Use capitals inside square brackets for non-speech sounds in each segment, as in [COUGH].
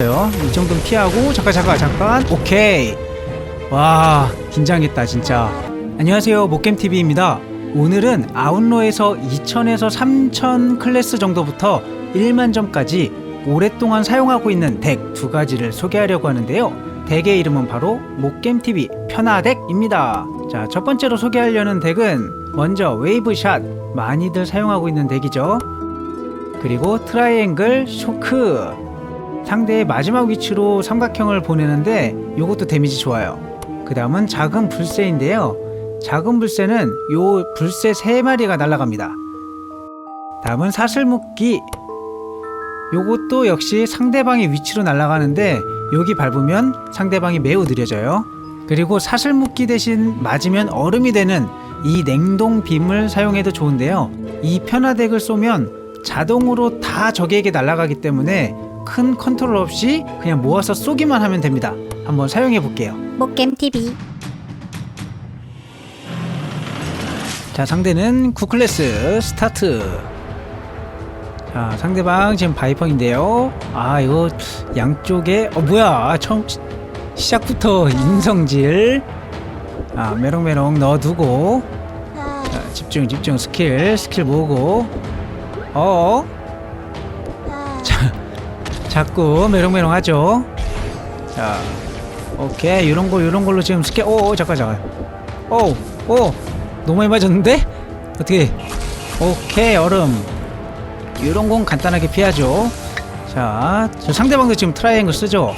이 정도는 피하고 잠깐 잠깐 잠깐. 오케이. 와 긴장했다 진짜. 안녕하세요. 목겜TV입니다. 오늘은 아웃로에서 2000에서 3000 클래스 정도부터 1만 점까지 오랫동안 사용하고 있는 덱 두 가지를 소개하려고 하는데요. 덱의 이름은 바로 목겜TV 편하덱입니다. 자 첫 번째로 소개하려는 덱은 먼저 웨이브샷. 많이들 사용하고 있는 덱이죠. 그리고 트라이앵글 쇼크 상대의 마지막 위치로 삼각형을 보내는데 이것도 데미지 좋아요. 그 다음은 작은 불새인데요. 작은 불새는 요 불새 세 마리가 날아갑니다. 다음은 사슬묶기. 요것도 역시 상대방의 위치로 날아가는데 여기 밟으면 상대방이 매우 느려져요. 그리고 사슬묶기 대신 맞으면 얼음이 되는 이 냉동 빔을 사용해도 좋은데요. 이 편화덱을 쏘면 자동으로 다 적에게 날아가기 때문에 큰 컨트롤 없이 그냥 모아서 쏘기만 하면 됩니다. 한번 사용해 볼게요. 목겜 TV 자, 상대는 9클래스 스타트. 자, 상대방 지금 바이펑인데요. 아, 이거 양쪽에 어 뭐야? 아, 처음 시- 시작부터 인성질. 아, 메롱메롱 넣어두고 자, 집중 집중 스킬 스킬 모으고 어 자, 자꾸 메롱메롱 하죠. 자, 오케이 이런 거 이런 걸로 지금 스킬 오, 오 잠깐 잠깐. 오, 오, 너무 많이 맞았는데? 어떻게? 오케이 얼음. 이런 건 간단하게 피하죠. 자, 저 상대방도 지금 트라이앵글 쓰죠.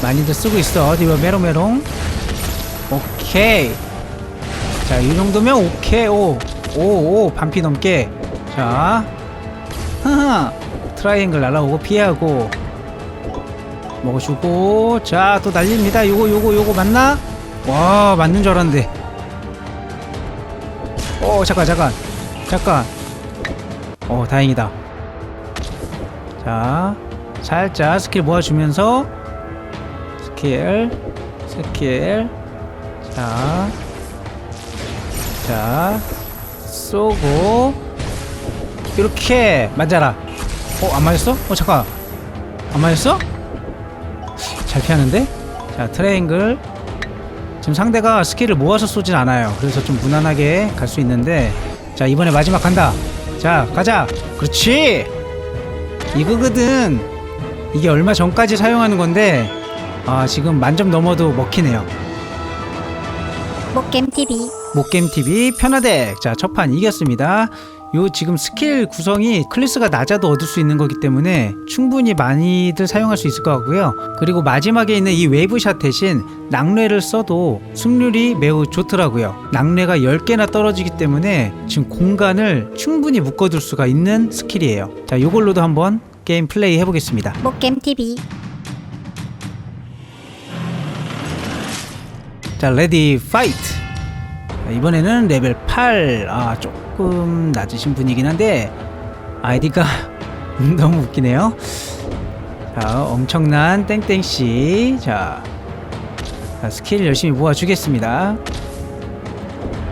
많이들 쓰고 있어. 봐 메롱메롱. 오케이. 자, 이 정도면 오케이. 오, 오, 오, 반피 넘게. 자, 하하. 트라이앵글 날라오고 피하고. 먹어주고. 자, 또 날립니다. 요거, 요거, 요거 맞나? 와, 맞는 줄 알았는데. 어, 잠깐, 잠깐. 잠깐. 어, 다행이다. 자, 살짝 스킬 모아주면서 스킬, 스킬. 자, 자, 쏘고 이렇게 맞아라. 어, 안 맞았어? 어, 잠깐. 안 맞았어? 잘 피하는데? 자, 트레잉글. 지금 상대가 스킬을 모아서 쏘진 않아요. 그래서 좀 무난하게 갈 수 있는데. 자, 이번에 마지막 간다. 자, 가자. 그렇지! 이거거든. 이게 얼마 전까지 사용하는 건데, 아, 지금 만점 넘어도 먹히네요. 목겜 TV 목겜TV 편하덱 자 첫 판 이겼습니다 요 지금 스킬 구성이 클래스가 낮아도 얻을 수 있는 거기 때문에 충분히 많이들 사용할 수 있을 것 같고요. 그리고 마지막에 있는 이 웨이브샷 대신 낙뢰를 써도 승률이 매우 좋더라고요. 낙뢰가 10개나 떨어지기 때문에 지금 공간을 충분히 묶어둘 수가 있는 스킬이에요. 자 요걸로도 한번 게임 플레이 해보겠습니다. 목겜 TV 자, 레디 파이트. 자, 이번에는 레벨 8. 아, 조금 낮으신 분이긴 한데 아이디가 [LAUGHS] 너무 웃기네요. 자, 엄청난 땡땡씨. 자, 자, 스킬 열심히 모아주겠습니다.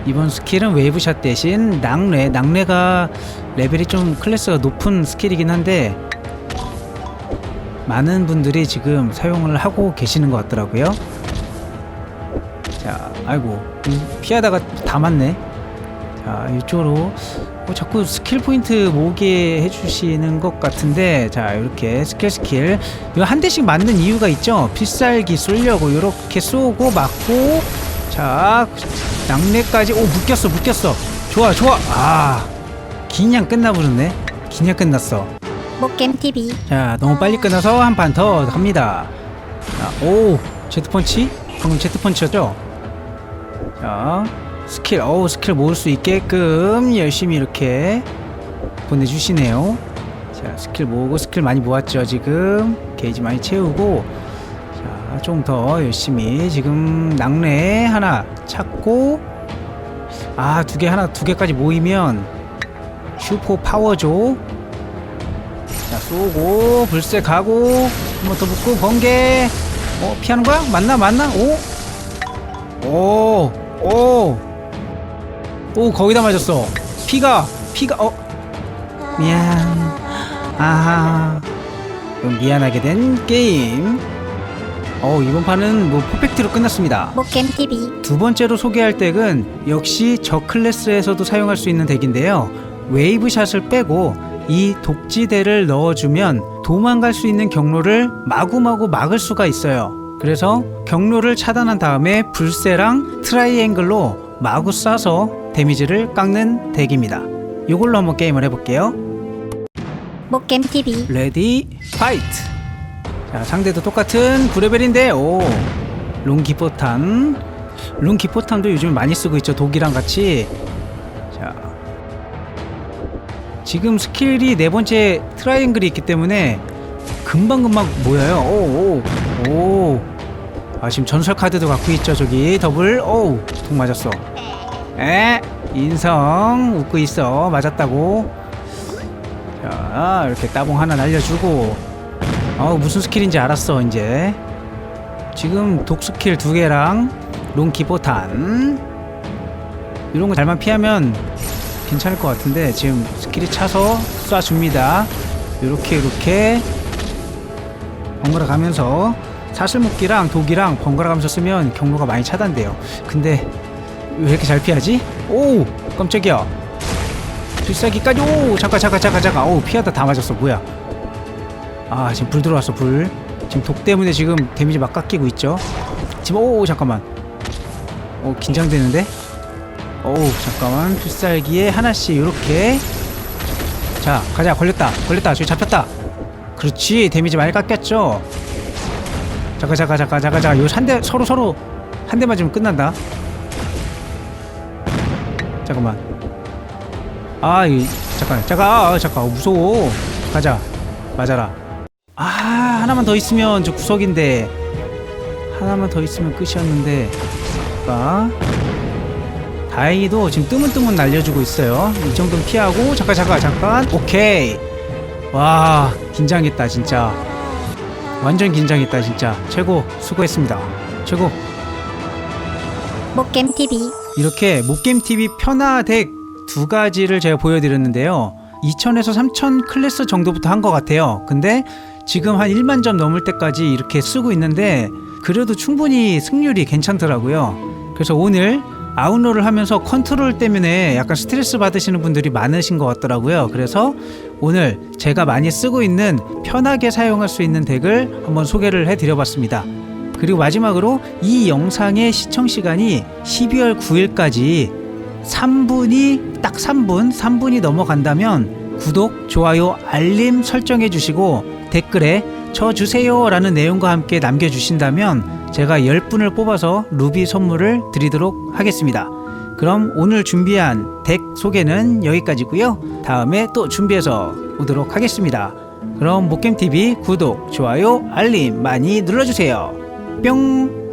이번 스킬은 웨이브샷 대신 낙뢰. 낙뢰가 레벨이 좀 클래스가 높은 스킬이긴 한데 많은 분들이 지금 사용을 하고 계시는 것 같더라고요. 자, 아이고 음, 피하다가 다 맞네. 자, 이쪽으로 어, 자꾸 스킬 포인트 모으게 해주시는 것 같은데, 자, 이렇게 스킬 스킬 이거 한 대씩 맞는 이유가 있죠. 필살기 쏠려고 이렇게 쏘고 맞고, 자, 낙뢰까지 오 묶였어, 묶였어. 좋아, 좋아. 아, 그냥 끝나버렸네. 그냥 끝났어. 목겜 TV 자, 너무 빨리 끝나서 한 판 더 갑니다. 자, 오, 제트펀치? 방금 제트펀치였죠? 자, 스킬, 어우, 스킬 모을 수 있게끔 열심히 이렇게 보내주시네요. 자, 스킬 모으고, 스킬 많이 모았죠, 지금. 게이지 많이 채우고. 자, 좀 더 열심히. 지금 낙뢰 하나 찾고, 아, 두 개, 하나, 두 개까지 모이면 슈퍼 파워죠. 자 쏘고 불새 가고 한 번 더 붙고 번개 어 피하는 거야? 맞나 맞나? 오? 오! 오! 오 거기다 맞았어 피가 피가 어 미안 아하 좀 미안하게 된 게임. 어 이번 판은 뭐 퍼펙트로 끝났습니다. 목겜TV 두 번째로 소개할 덱은 역시 저 클래스에서도 사용할 수 있는 덱인데요. 웨이브샷을 빼고 이 독지대를 넣어주면 도망갈 수 있는 경로를 마구마구 막을 수가 있어요. 그래서 경로를 차단한 다음에 불새랑 트라이앵글로 마구 쏴서 데미지를 깎는 덱입니다. 이걸로 한번 게임을 해볼게요. 목겜TV 레디 파이트! 자 상대도 똑같은 9레벨인데 오 롱기포탄. 롱기포탄도 요즘 많이 쓰고 있죠 독이랑 같이. 자 지금 스킬이 네 번째 트라이앵글이 있기 때문에 금방금방 모여요. 오 오 오 아 지금 전설 카드도 갖고 있죠 저기. 더블 오우 통 맞았어. 에 인성 웃고 있어. 맞았다고. 자 이렇게 따봉 하나 날려주고. 어 무슨 스킬인지 알았어 이제. 지금 독 스킬 두 개랑 롱키보탄. 이런 거 잘만 피하면 괜찮을 것 같은데 지금 스킬이 차서 쏴줍니다. 이렇게 이렇게. 번갈아 가면서 사슬묶기랑 독이랑 번갈아 가면서 쓰면 경로가 많이 차단돼요. 근데 왜 이렇게 잘 피하지? 오 깜짝이야. 필살기까지 오 잠깐 잠깐 잠깐 잠깐. 오 피하다 다 맞았어. 뭐야? 아 지금 불 들어왔어 불. 지금 독 때문에 지금 데미지 막 깎이고 있죠? 지금 오 잠깐만. 오 긴장되는데? 오 잠깐만. 필살기에 하나씩 이렇게. 자 가자. 걸렸다. 걸렸다. 저기 잡혔다. 그렇지. 데미지 많이 깎였죠 잠깐 잠깐 잠깐 잠깐 잠깐 요 한대 서로 서로 한 대 맞으면 끝난다 잠깐만 아, 이, 잠깐, 잠깐, 아, 아, 잠깐, 어, 무서워. 가자, 맞아라. 아, 하나만 더 있으면 저 구석인데. 하나만 더 있으면 끝이었는데. 자, 다행히도 지금 뜨문뜨문 날려주고 있어요. 이 정도는 피하고, 잠깐, 잠깐, 잠깐. 오케이. 와, 긴장했다, 진짜. 완전 긴장했다, 진짜. 최고, 수고했습니다. 최고. 목겜TV 이렇게 목겜TV 편화 덱두 가지를 제가 보여드렸는데요. 2000에서 3000 클래스 정도부터 한 것 같아요. 근데 지금 한 1만 점 넘을 때까지 이렇게 쓰고 있는데 그래도 충분히 승률이 괜찮더라고요. 그래서 오늘 아웃로를 하면서 컨트롤 때문에 약간 스트레스 받으시는 분들이 많으신 것 같더라고요. 그래서 오늘 제가 많이 쓰고 있는 편하게 사용할 수 있는 덱을 한번 소개를 해드려봤습니다. 그리고 마지막으로 이 영상의 시청 시간이 12월 9일까지 3분이 딱 3분, 3분이 넘어간다면 구독, 좋아요, 알림 설정해 주시고 댓글에 저 주세요라는 내용과 함께 남겨 주신다면 제가 10분을 뽑아서 루비 선물을 드리도록 하겠습니다. 그럼 오늘 준비한 덱 소개는 여기까지고요. 다음에 또 준비해서 오도록 하겠습니다. 그럼 목겜TV 구독, 좋아요, 알림 많이 눌러주세요. 뿅!